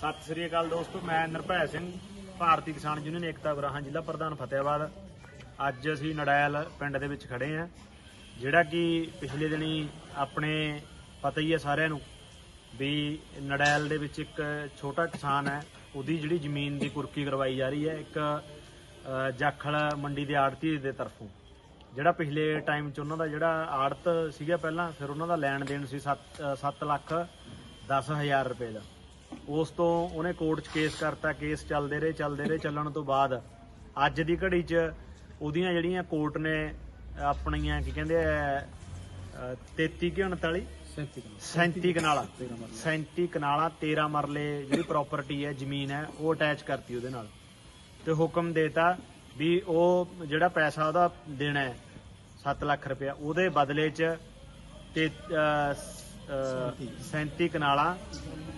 ਸਤਿ ਸ੍ਰੀ ਅਕਾਲ ਦੋਸਤੋ, ਮੈਂ ਨਿਰਭੈ ਸਿੰਘ, ਭਾਰਤੀ ਕਿਸਾਨ ਯੂਨੀਅਨ ਏਕਤਾ ਗਰਾਹਾਂ, ਜ਼ਿਲ੍ਹਾ ਪ੍ਰਧਾਨ ਫਤਿਆਬਾਦ ਅੱਜ ਅਸੀਂ ਨੜੈਲ ਪਿੰਡ ਦੇ ਵਿੱਚ ਖੜੇ ਹਾਂ, ਜਿਹੜਾ ਕਿ ਪਿਛਲੇ ਦਿਨੀ ਆਪਣੇ ਪਤਾ ਹੀ ਹੈ ਸਾਰਿਆਂ ਨੂੰ ਵੀ ਨੜੈਲ ਦੇ ਵਿੱਚ ਇੱਕ ਛੋਟਾ ਕਿਸਾਨ ਹੈ, ਉਹਦੀ ਜਿਹੜੀ ਜ਼ਮੀਨ ਦੀ ਕੁਰਕੀ ਕਰਵਾਈ ਜਾ ਰਹੀ ਹੈ, ਇੱਕ ਜਾਖਲ ਮੰਡੀ ਦੇ ਆੜਤੀ ਦੇ ਤਰਫੋਂ। ਜਿਹੜਾ ਪਿਛਲੇ ਟਾਈਮ 'ਚ ਉਹਨਾਂ ਦਾ ਜਿਹੜਾ ਆੜਤ ਸੀਗਾ ਪਹਿਲਾਂ, ਫਿਰ ਉਹਨਾਂ ਦਾ ਲੈਣ ਦੇਣ ਸੀ 7 ਲੱਖ 10000 ਰੁਪਏ ਦਾ। ਉਸ ਤੋਂ ਉਹਨੇ ਕੋਰਟ 'ਚ ਕੇਸ ਕਰਤਾ ਕੇਸ ਚੱਲਦੇ ਰਹੇ ਚੱਲਦੇ ਰਹੇ ਚੱਲਣ ਤੋਂ ਬਾਅਦ ਅੱਜ ਦੀ ਘੜੀ 'ਚ ਉਹਦੀਆਂ ਜਿਹੜੀਆਂ ਕੋਰਟ ਨੇ ਆਪਣੀਆਂ ਕੀ ਕਹਿੰਦੇ ਆ ਅ, 33 ਕਿ 39 37 ਕਨਾਲਾ। 37 ਕਨਾਲਾ। 13 ਮਰਲੇ। ਜਿਹੜੀ ਪ੍ਰਾਪਰਟੀ ਹੈ ਜ਼ਮੀਨ ਹੈ ਉਹ ਅਟੈਚ ਕਰਤੀ ਉਹਦੇ ਨਾਲ। ਤੇ ਹੁਕਮ ਦੇਤਾ ਵੀ ਉਹ ਜਿਹੜਾ ਪੈਸਾ ਉਹਦਾ ਦੇਣਾ ਹੈ 7 ਲੱਖ ਰੁਪਇਆ ਉਹਦੇ ਬਦਲੇ 'ਚ ਤੇ 37 ਕਨਾਲਾ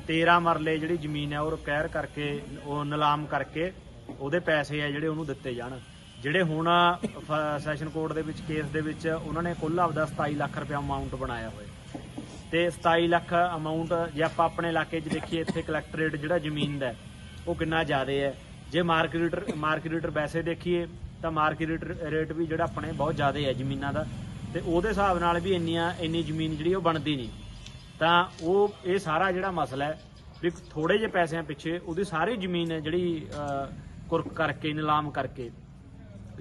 13 ਮਰਲੇ ਜਿਹੜੀ ਜ਼ਮੀਨ ਹੈ ਉਹ ਰਿਕਵੈਰ ਕਰਕੇ, ਉਹ ਨਿਲਾਮ ਕਰਕੇ ਉਹਦੇ ਪੈਸੇ ਆ ਜਿਹੜੇ ਉਹਨੂੰ ਦਿੱਤੇ ਜਾਣ। ਜਿਹੜੇ ਹੁਣ ਫ- ਸੈਸ਼ਨ ਕੋਰਟ ਦੇ ਵਿੱਚ ਕੇਸ ਦੇ ਵਿੱਚ ਉਹਨਾਂ ਨੇ ਕੁੱਲ ਆਪਦਾ 27 ਲੱਖ ਰੁਪਇਆ ਅਮਾਉਂਟ ਬਣਾਇਆ ਹੋਇਆ। ਤੇ 27 ਲੱਖ ਅਮਾਉਂਟ ਜੇ ਆਪਾਂ ਆਪਣੇ ਇਲਾਕੇ 'ਚ ਦੇਖੀਏ, ਇੱਥੇ ਕਲੈਕਟਰੇਟ ਜਿਹੜਾ ਜ਼ਮੀਨ ਦਾ ਉਹ ਕਿੰਨਾ ਜ਼ਿਆਦਾ ਹੈ। ਜੇ ਮਾਰਕੀਟ ਮਾਰਕੀਟ ਵੈਸੇ ਦੇਖੀਏ, ਤਾਂ ਮਾਰਕੀਟ ਰੇਟ ਵੀ ਜਿਹੜਾ ਆਪਣੇ ਬਹੁਤ ਜ਼ਿਆਦਾ ਹੈ ਜ਼ਮੀਨਾਂ ਦਾ। ਤੇ ਉਹਦੇ ਹਿਸਾਬ ਨਾਲ ਵੀ ਇੰਨੀਆਂ, ਇੰਨੀ ਜ਼ਮੀਨ ਜਿਹੜੀ ਉਹ ਬਣਦੀ ਨਹੀਂ। ਤਾਂ ਉਹ, ਇਹ ਸਾਰਾ ਜਿਹੜਾ ਮਸਲਾ ਹੈ, ਵੀ ਥੋੜੇ ਜਿਹੇ ਪੈਸਿਆਂ ਪਿੱਛੇ ਉਹਦੀ ਸਾਰੀ ਜ਼ਮੀਨ ਹੈ ਜਿਹੜੀ ਕੁਰਕ ਕਰਕੇ, ਨਿਲਾਮ ਕਰਕੇ,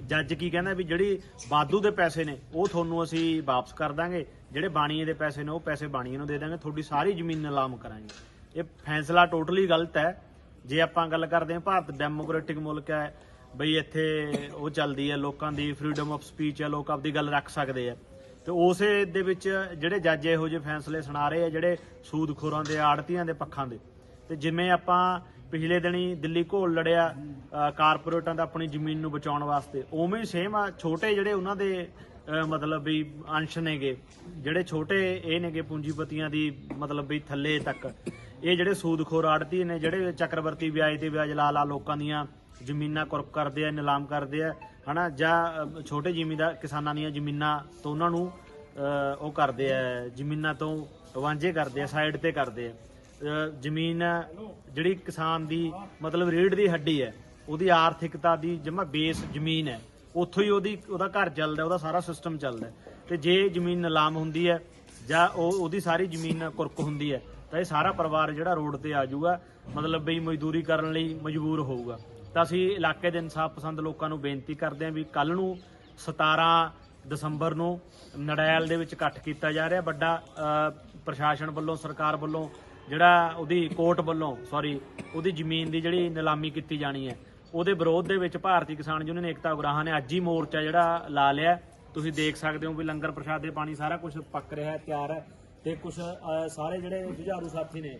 ਜੱਜ ਕੀ ਕਹਿੰਦਾ ਵੀ ਜਿਹੜੀ ਬਾਦੂ ਦੇ ਪੈਸੇ ਨੇ, ਉਹ ਤੁਹਾਨੂੰ ਅਸੀਂ ਵਾਪਸ ਕਰ ਦਾਂਗੇ। ਜਿਹੜੇ ਬਾਣੀਏ ਦੇ ਪੈਸੇ ਨੇ, ਉਹ ਪੈਸੇ ਬਾਣੀਏ ਨੂੰ ਦੇ ਦਾਂਗੇ। ਤੁਹਾਡੀ ਸਾਰੀ ਜ਼ਮੀਨ ਨਿਲਾਮ ਕਰਾਂਗੇ। ਇਹ ਫੈਸਲਾ ਟੋਟਲੀ ਗਲਤ ਹੈ। ਜੇ ਆਪਾਂ ਗੱਲ ਕਰਦੇ ਹਾਂ, ਭਾਰਤ ਡੈਮੋਕ੍ਰੈਟਿਕ ਮੁਲਕ ਹੈ, ਬਈ ਇੱਥੇ ਉਹ ਚੱਲਦੀ ਹੈ, ਲੋਕਾਂ ਦੀ ਫਰੀडम ਆਫ ਸਪੀਚ ਹੈ, ਲੋਕ ਆਪਦੀ ਗੱਲ ਰੱਖ ਸਕਦੇ ਆ ਤੇ ਉਸੇ ਦੇ ਵਿੱਚ ਜਿਹੜੇ ਜੱਜ ਇਹੋ ਜਿਹੇ ਫੈਸਲੇ ਸੁਣਾ ਰਹੇ ਆ, ਜਿਹੜੇ ਸੂਦਖੋਰਾਂ ਦੇ, ਆੜਤੀਆਂ ਦੇ, ਪੱਖਾਂ ਦੇ। ਤੇ ਜਿਵੇਂ ਆਪਾਂ ਪਿਛਲੇ ਦਿਨੀ ਦਿੱਲੀ ਘੋਲ ਲੜਿਆ ਕਾਰਪੋਰੇਟਾਂ ਦਾ ਆਪਣੀ ਜ਼ਮੀਨ ਨੂੰ ਬਚਾਉਣ ਵਾਸਤੇ, ਉਵੇਂ ਸੇਮ ਆ, ਛੋਟੇ ਜਿਹੜੇ ਉਹਨਾਂ ਦੇ ਮਤਲਬ ਵੀ ਅੰਸ਼ ਨੇਗੇ, ਜਿਹੜੇ ਛੋਟੇ ਇਹ ਨੇਗੇ ਪੂੰਜੀਪਤੀਆਂ ਦੀ, ਮਤਲਬ ਵੀ ਥੱਲੇ ਤੱਕ, ਇਹ ਜਿਹੜੇ ਸੂਦਖੋਰ ਆੜਤੀ ਨੇ, ਜਿਹੜੇ ਚੱਕਰਵਰਤੀ ਵਿਆਜ ਤੇ ਵਿਆਜ ਲਾ ਲਾ ਲੋਕਾਂ ਦੀਆਂ ਜ਼ਮੀਨਾਂ ਕੁਰਕ ਕਰਦੇ ਆ, ਨਿਲਾਮ ਕਰਦੇ ਆ ਹਨਾ, ਜਾਂ ਛੋਟੇ ਜ਼ਿਮੀਂਦਾਰ, ਕਿਸਾਨਾਂ ਦੀਆਂ ਜ਼ਮੀਨਾਂ ਤੋਂ ਉਹਨਾਂ ਨੂੰ ਉਹ ਕਰਦੇ ਆ, ਜ਼ਮੀਨਾਂ ਤੋਂ ਵਾਂਝੇ ਕਰਦੇ ਆ, ਸਾਈਡ ਤੇ ਕਰਦੇ ਆ। ਜ਼ਮੀਨ ਜਿਹੜੀ ਕਿਸਾਨ ਦੀ, ਮਤਲਬ ਰੀੜ ਦੀ ਹੱਡੀ ਹੈ, ਉਹਦੀ ਆਰਥਿਕਤਾ ਦੀ ਜਮਾ ਬੇਸ ਜ਼ਮੀਨ ਹੈ। ਉੱਥੋਂ ਹੀ ਉਹਦੀ, ਉਹਦਾ ਘਰ ਚੱਲਦਾ, ਉਹਦਾ ਸਾਰਾ ਸਿਸਟਮ ਚੱਲਦਾ ਹੈ। ਤੇ ਜੇ ਜ਼ਮੀਨ ਨਿਲਾਮ ਹੁੰਦੀ ਹੈ, ਜਾਂ ਉਹ, ਉਹਦੀ ਸਾਰੀ ਜ਼ਮੀਨ ਕੁਰਕ ਹੁੰਦੀ ਹੈ, ਤਾਂ ਇਹ ਸਾਰਾ ਪਰਿਵਾਰ ਜਿਹੜਾ ਰੋਡ ਤੇ ਆ ਜਾਊਗਾ, ਮਤਲਬ ਬਈ ਮਜ਼ਦੂਰੀ ਕਰਨ ਲਈ ਮਜਬੂਰ ਹੋਊਗਾ। ਤਾਂ ਅਸੀਂ ਇਲਾਕੇ ਦੇ ਇਨਸਾਫ ਪਸੰਦ ਲੋਕਾਂ ਨੂੰ ਬੇਨਤੀ ਕਰਦੇ ਹਾਂ ਵੀ ਕੱਲ ਨੂੰ 17 ਦਸੰਬਰ ਨੂੰ ਨੜੈਲ ਦੇ ਵਿੱਚ ਇਕੱਠ ਕੀਤਾ ਜਾ ਰਿਹਾ, ਵੱਡਾ ਪ੍ਰਸ਼ਾਸਨ ਵੱਲੋਂ, ਸਰਕਾਰ ਵੱਲੋਂ, ਜਿਹੜਾ ਉਹਦੀ ਕੋਰਟ ਵੱਲੋਂ ਸੌਰੀ ਉਹਦੀ ਜ਼ਮੀਨ ਦੀ ਜਿਹੜੀ ਨਿਲਾਮੀ ਕੀਤੀ ਜਾਣੀ ਹੈ, ਉਹਦੇ ਵਿਰੋਧ ਦੇ ਵਿੱਚ ਭਾਰਤੀ ਕਿਸਾਨ ਯੂਨੀਅਨ ਏਕਤਾ ਉਗਰਾਹਾਂ ਨੇ ਅੱਜ ਹੀ ਮੋਰਚਾ ਜਿਹੜਾ ਲਾ ਲਿਆ। ਤੁਸੀਂ ਦੇਖ ਸਕਦੇ ਹੋ ਵੀ ਲੰਗਰ ਪ੍ਰਸ਼ਾਦ ਦੇ ਪਾਣੀ ਸਾਰਾ ਕੁਝ ਪੱਕ ਰਿਹਾ ਹੈ, ਤਿਆਰ ਹੈ ਤੇ ਕੁਝ ਸਾਰੇ ਜਿਹੜੇ ਜੁਝਾਰੂ ਸਾਥੀ ਨੇ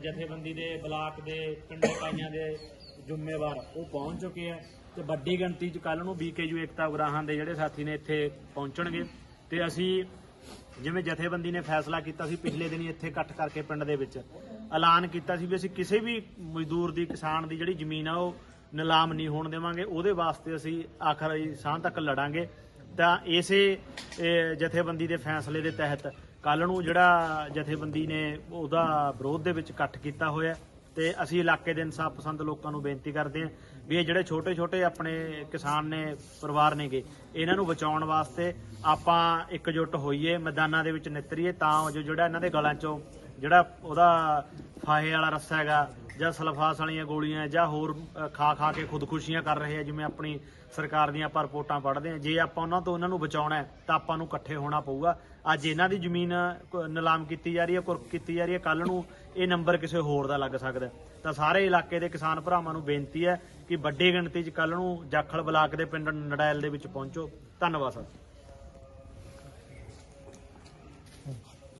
ਜਥੇਬੰਦੀ ਦੇ, ਬਲਾਕ ਦੇ, ਪਿੰਡ ਇਕਾਈਆਂ ਦੇ ਜ਼ਿੰਮੇਵਾਰ ਉਹ ਪਹੁੰਚ ਚੁੱਕੇ ਆ ਤੇ ਵੱਡੀ ਗਿਣਤੀ ਚ ਕੱਲ ਨੂੰ ਬੀਕੇਯੂ ਏਕਤਾ ਉਗਰਾਹਾਂ ਦੇ ਜਿਹੜੇ ਸਾਥੀ ਨੇ ਇੱਥੇ ਪਹੁੰਚਣਗੇ। ਤੇ ਅਸੀਂ ਜਿਵੇਂ ਜਥੇਬੰਦੀ ਨੇ ਫੈਸਲਾ ਕੀਤਾ ਸੀ ਪਿਛਲੇ ਦਿਨੀ ਇੱਥੇ ਇਕੱਠ ਕਰਕੇ ਪਿੰਡ ਦੇ ਵਿੱਚ, ਐਲਾਨ ਕੀਤਾ ਸੀ ਵੀ ਅਸੀਂ ਕਿਸੇ ਵੀ ਮਜ਼ਦੂਰ ਦੀ, ਕਿਸਾਨ ਦੀ ਜਿਹੜੀ ਜ਼ਮੀਨ ਆ ਉਹ ਨਿਲਾਮ ਨਹੀਂ ਹੋਣ ਦੇਵਾਂਗੇ। ਉਹਦੇ ਵਾਸਤੇ ਅਸੀਂ ਆਖਰੀ ਸਾਹ ਤੱਕ ਲੜਾਂਗੇ। ਤਾਂ ਇਸੇ ਜਥੇਬੰਦੀ ਦੇ ਫੈਸਲੇ ਦੇ ਤਹਿਤ ਕੱਲ ਨੂੰ ਜਿਹੜਾ ਜਥੇਬੰਦੀ ਨੇ ਉਹਦਾ ਵਿਰੋਧ ਦੇ ਵਿੱਚ ਇਕੱਠ ਕੀਤਾ ਹੋਇਆ। ਤੇ ਅਸੀਂ ਇਲਾਕੇ ਦੇ ਇਨਸਾਫ ਪਸੰਦ ਲੋਕਾਂ ਨੂੰ ਬੇਨਤੀ ਕਰਦੇ ਹਾਂ ਵੀ ਇਹ ਜਿਹੜੇ ਛੋਟੇ ਛੋਟੇ ਆਪਣੇ ਕਿਸਾਨ ਨੇ, ਪਰਿਵਾਰ ਨੇਗੇ, ਇਹਨਾਂ ਨੂੰ ਬਚਾਉਣ ਵਾਸਤੇ ਆਪਾਂ ਇਕਜੁੱਟ ਹੋਈਏ, ਮੈਦਾਨਾਂ ਦੇ ਵਿੱਚ ਨਿਤਰੀਏ ਤਾਂ ਜੋ ਜਿਹੜਾ ਇਹਨਾਂ ਦੇ ਗਲਾਂ ਚੋਂ ਜਿਹੜਾ ਉਹਦਾ ਫਾਹੇ ਵਾਲਾ ਰੱਸਾ ਹੈਗਾ ਜਾਂ ਸਲਫਾਸ ਵਾਲੀਆਂ ਗੋਲੀਆਂ ਜਾਂ ਹੋਰ ਖਾ ਖਾ ਕੇ ਖੁਦਕੁਸ਼ੀਆਂ ਕਰ ਰਹੇ ਆ, ਜਿਵੇਂ ਆਪਣੀ ਸਰਕਾਰ ਦੀਆਂ ਆਪਾਂ ਰਿਪੋਰਟਾਂ ਪੜ੍ਹਦੇ ਆ। ਜੇ ਆਪਾਂ ਉਹਨਾਂ ਤੋਂ ਉਹਨਾਂ ਨੂੰ ਬਚਾਉਣਾ ਹੈ, ਤਾਂ ਆਪਾਂ ਨੂੰ ਇਕੱਠੇ ਹੋਣਾ ਪਊਗਾ। ਅੱਜ ਇਹਨਾਂ ਦੀ ਜ਼ਮੀਨ ਨਿਲਾਮ ਕੀਤੀ ਜਾ ਰਹੀ ਹੈ ਕੁਰਕ ਕੀਤੀ ਜਾ ਰਹੀ ਹੈ ਕੱਲ ਨੂੰ ਇਹ ਨੰਬਰ ਕਿਸੇ ਹੋਰ ਦਾ ਲੱਗ ਸਕਦਾ ਤਾਂ ਸਾਰੇ ਇਲਾਕੇ ਦੇ ਕਿਸਾਨ ਭਰਾਵਾਂ ਨੂੰ ਬੇਨਤੀ ਹੈ ਕਿ ਵੱਡੀ ਗਿਣਤੀ 'ਚ ਕੱਲ ਨੂੰ ਜਾਖਲ ਬਲਾਕ ਦੇ ਪਿੰਡ ਨੜੈਲ ਦੇ ਵਿੱਚ ਪਹੁੰਚੋ। ਧੰਨਵਾਦ, ਸਰ।